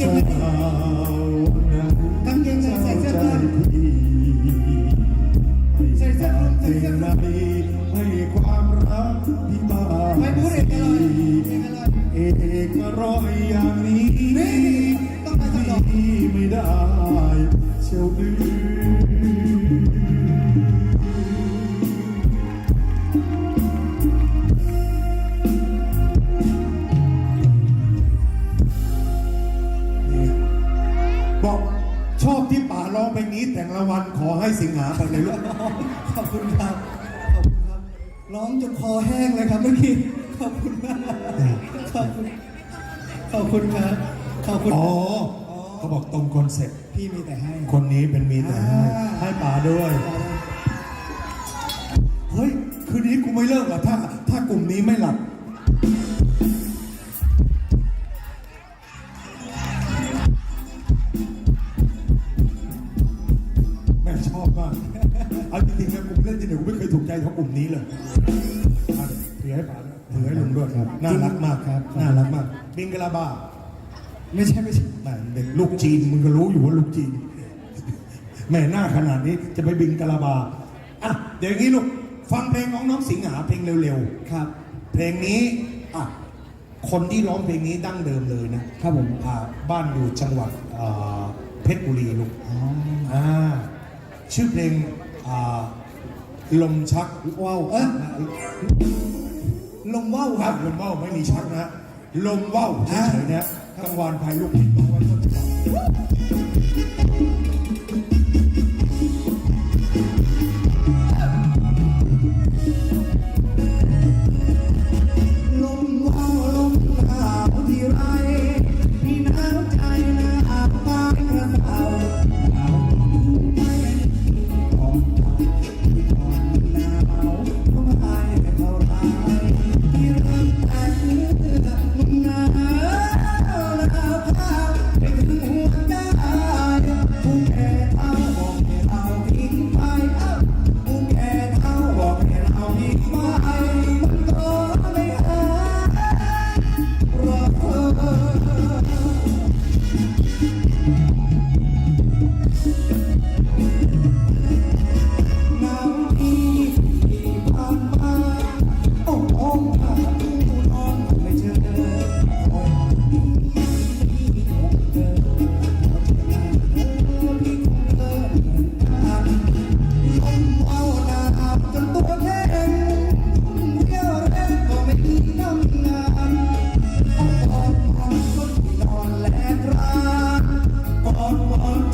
Look at me. นี้แต่งละวันขอให้สิงหาไปเลยลูกขอบคุณครับ ขอบคุณครับ ร้องจนคอแห้งเลยครับเมื่อกี้ ขอบคุณมากขอบคุณ ขอบคุณครับ ขอบคุณอ๋อเขาบอกตรงคอนเซ็ปต์พี่มีแต่ให้ คนนี้เป็นมีแต่ให้อ่าให้ป่าด้วย เฮ้ย คืนนี้กูไม่เลิกหรอถ้า ถ้ากลุ่มนี้ไม่หลับ ลาบ้าไม่ใช่ไม่ใช่แม่เด็กลูกจีนมึงก็รู้อยู่ว่าลูกจีนแม่หน้าขนาดนี้จะไปบินกะลาบาอะเดี๋ยวอย่างนี้ลูกฟังเพลงของน้องสิงหาเพลงเร็วครับๆเพลงนี้อะคนที่ร้องเพลงนี้ดั้งเดิมเลยนะครับผมอ่าบ้านอยู่จังหวัดอ่าเพชรบุรีลูกอ๋ออ่าชื่อเพลงอ่าลมชักว้าวเอ้ยลมว่าวคครัรับบลมว่าวไม่มีชักนะฮะ ลมว่าวเฉยๆนะกังวานภัยลูกผิดบองไว้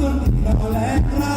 จนที่นอนแลกรา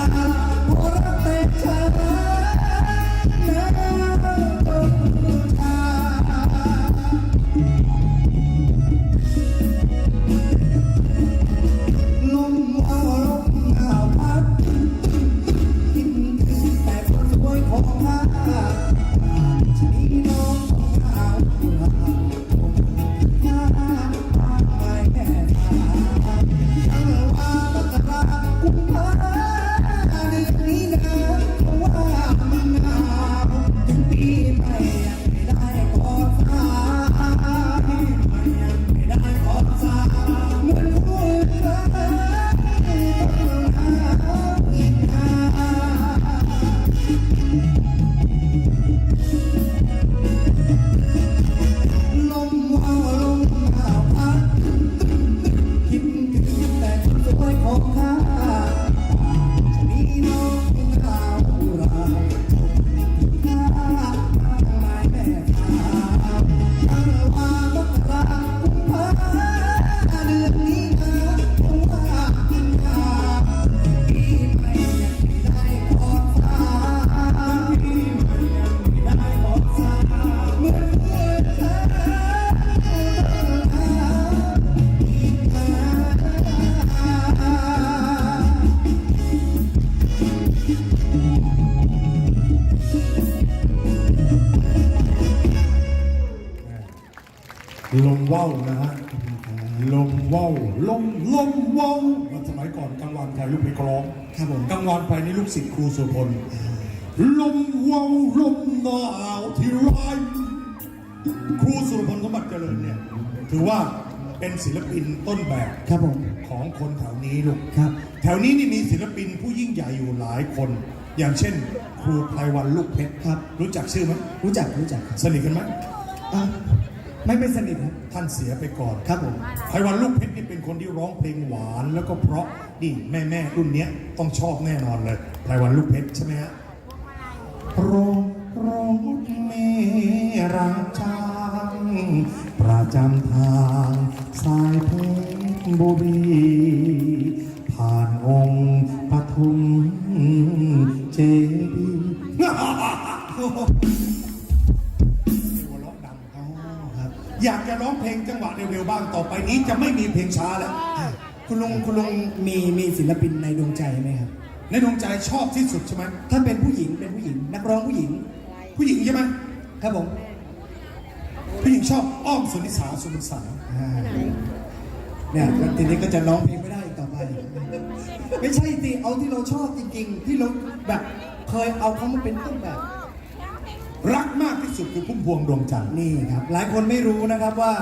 ว่าวนะฮะลมว่าวลมลมว่าวสมัยก่อนกลางวันใครลูกไปกร้องครับผมกลางวันไปนี่ลูกศิษย์ครูสุพลลมว่าวลมหนาวที่ไรครูสุรพลสมบัติเจริญเนี่ยถือว่าเป็นศิลปินต้นแบบครับผมของคนแถวนี้ลูกครับ แถวนี้นี่มีศิลปินผู้ยิ่งใหญ่อยู่หลายคน อย่างเช่น ครูไพวันลูกเพชรครับ รู้จักชื่อไหมรู้จักรู้จักครับสนิทกันไหม อะไม่เป็นสนิทครับท่านเสียไปก่อนครับผมไพวันลูกเพชรนี่เป็นคนที่ร้องเพลงหวานแล้วก็เพราะนี่แม่แม่ๆรุ่นเนี้ยต้องชอบแน่นอนเลยไพวันลูกเพชรใช่ไหมฮะโปรดรถเมราจังประจำทางสายเพชรบุรีผ่านองค์ปทุมเจดีย์ อยากจะร้องเพลงจังหวะเร็วๆบ้างต่อไปนี้จะไม่มีเพลงช้าแล้ว คุณลุงคุณลุงมีมีศิลปินในดวงใจไหมครับ ในดวงใจชอบที่สุดใช่ไหมถ้าเป็นผู้หญิงเป็นผู้หญิง นักร้องผู้หญิง ผู้หญิงใช่ไหมครับผมผู้หญิงชอบอ้อมสุนิสาสุนิสาอ่าเนี่ยแล้วทีนี้ก็จะร้องเพลงไม่ได้อีกต่อไป ไม่ใช่สิเอาที่เราชอบจริงๆ ที่เราแบบเคยเอาเขามาเป็นต้นแบบ รักมากที่สุดคือพุ่มพวงดวงจันทร์นี่ครับ หลายคนไม่รู้นะครับว่า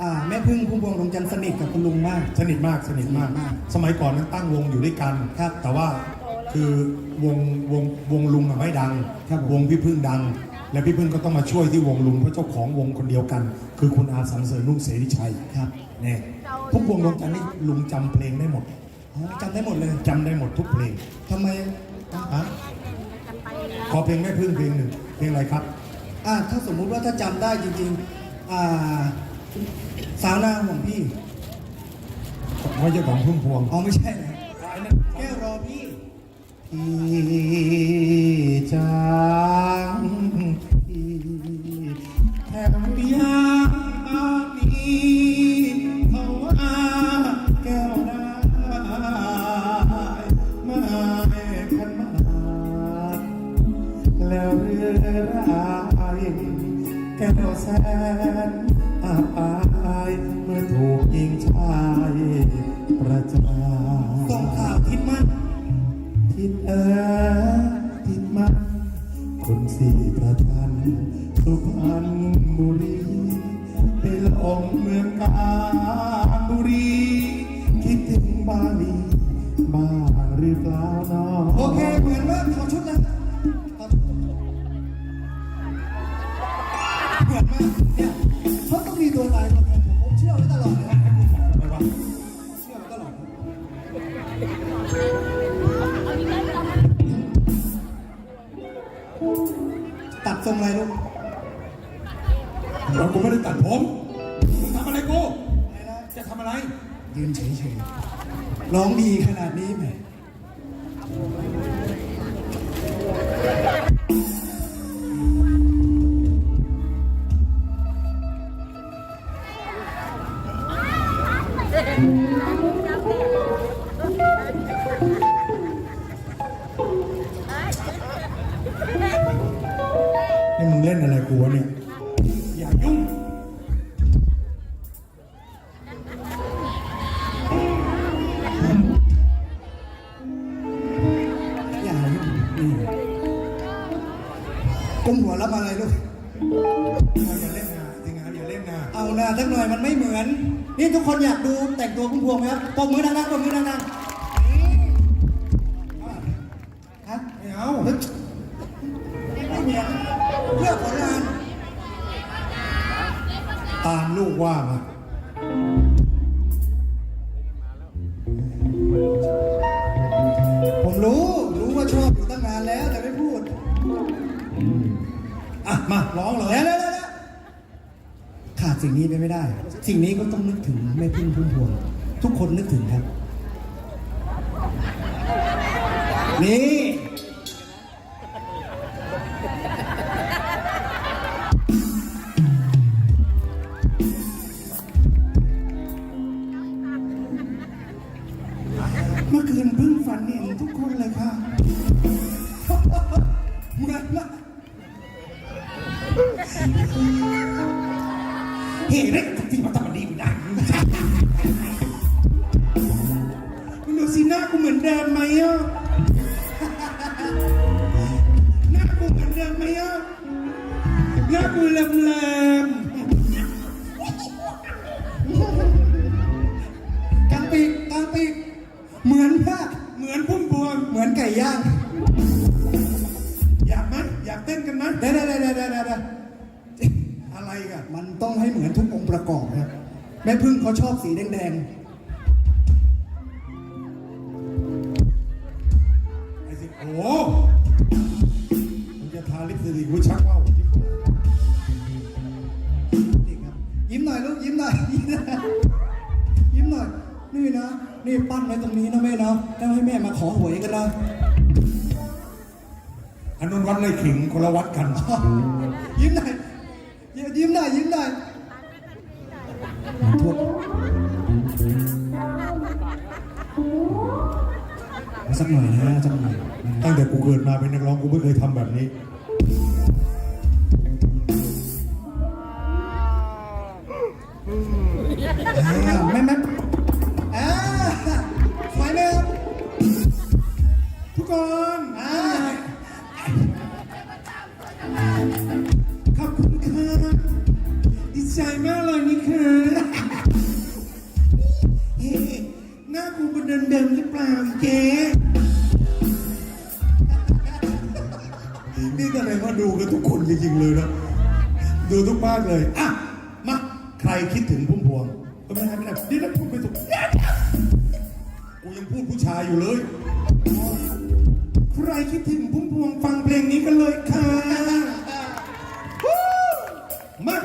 อ่าแม่พึ่งพุ่มพวงดวงจันทร์สนิทกับคุณลุงมาก สนิทมากสนิทมาก สนิทมากสมัยก่อนนั้นตั้งวงอยู่ด้วยกันครับแต่ว่าคือวงวงวงลุงอะไม่ดังครับผม วงพี่พึ่งดัง และพี่พึ่งก็ต้องมาช่วยที่วงลุงเพราะเจ้าของวงคนเดียวกัน คือคุณอาสังเสริญนุ่งเสรีชัยครับเนี่ยพุ่มพวงดวงจันทร์นี่ลุงจำเพลงได้หมดอ๋อจำได้หมดเลยจำได้หมดทุกเพลงทำไมฮะขอเพลงแม่พึ่งเพลงหนึ่ง เพลงอะไรครับอ่าถ้าสมมุติว่าถ้าจำได้จริงๆอ่าสาวนาของพี่ไม่ใช่ของพุ่มพวงอ๋อไม่ใช่นะแก้วรอพี่พี่จา ตัดทรงอะไรลูกเรากูไม่ได้ตัดผมมึงทำอะไรกูจะทำอะไร ยืนเฉยๆ ร้องดีขนาดนี้แหม นี่มึงเล่นอะไรกูวะเนี่ย อย่ายุ่ง อย่ายุ่งนี่ก้มหัวรับอะไรลูกอย่าเล่นนะจริงๆอย่าเล่นนะเอาหน้าสักหน่อยมันไม่เหมือน นี่ทุกคนอยากดูแต่งตัวพุ่มพวงไหมครับปมมือดังๆปมมือดังๆฮะไม่เอา ลูกว่ามาผมรู้ รู้ว่าชอบอยู่ตั้งนานแล้วแต่ไม่พูด อะ มาร้องเลยแล้วแล้วแล้วขาดสิ่งนี้ไปไม่ได้ สิ่งนี้ก็ต้องนึกถึงแม่พึ่งพุ่มพวง ทุกคนนึกถึงครับ นี่ เมื่อคืนเพิ่งฝันเห็นทุกคนเลยค่ะ ม่พึ่งเขาชอบสีแดงไอ้สิโอ้โหมันจะทาลิปสติกกูชักว่าวที่หัวๆจริงครับ ยิ้มหน่อยลูกยิ้มหน่อย ยิ้มหน่อยยิ้มหน่อย นี่นะ นี่ปั้นไว้ตรงนี้นะแม่นะแล้วให้แม่มาขอหวยกันนะอันนนวัดเลยขิงคนละวัดกัน ยิ้มหน่อย ยิ้มหน่อยยิ้มหน่อย สักหน่อยนะสักหน่อยตั้งแต่กูเกิดมาเป็นนักร้องกูไม่เคยทำแบบนี้ เดิมหรือเปล่าอีเจ๊นี่แสดงว่าดูกันทุกคนจริงๆเลยนะดูทุกบ้านเลยอะมาใครคิดถึงพุ่มพวงก็ไม่ได้ไม่ได้นี่นะพูดไม่ถูกกูยังพูดผู้ชายอยู่เลยใครคิดถึงพุ่มพวงฟังเพลงนี้กันเลยค่ะมา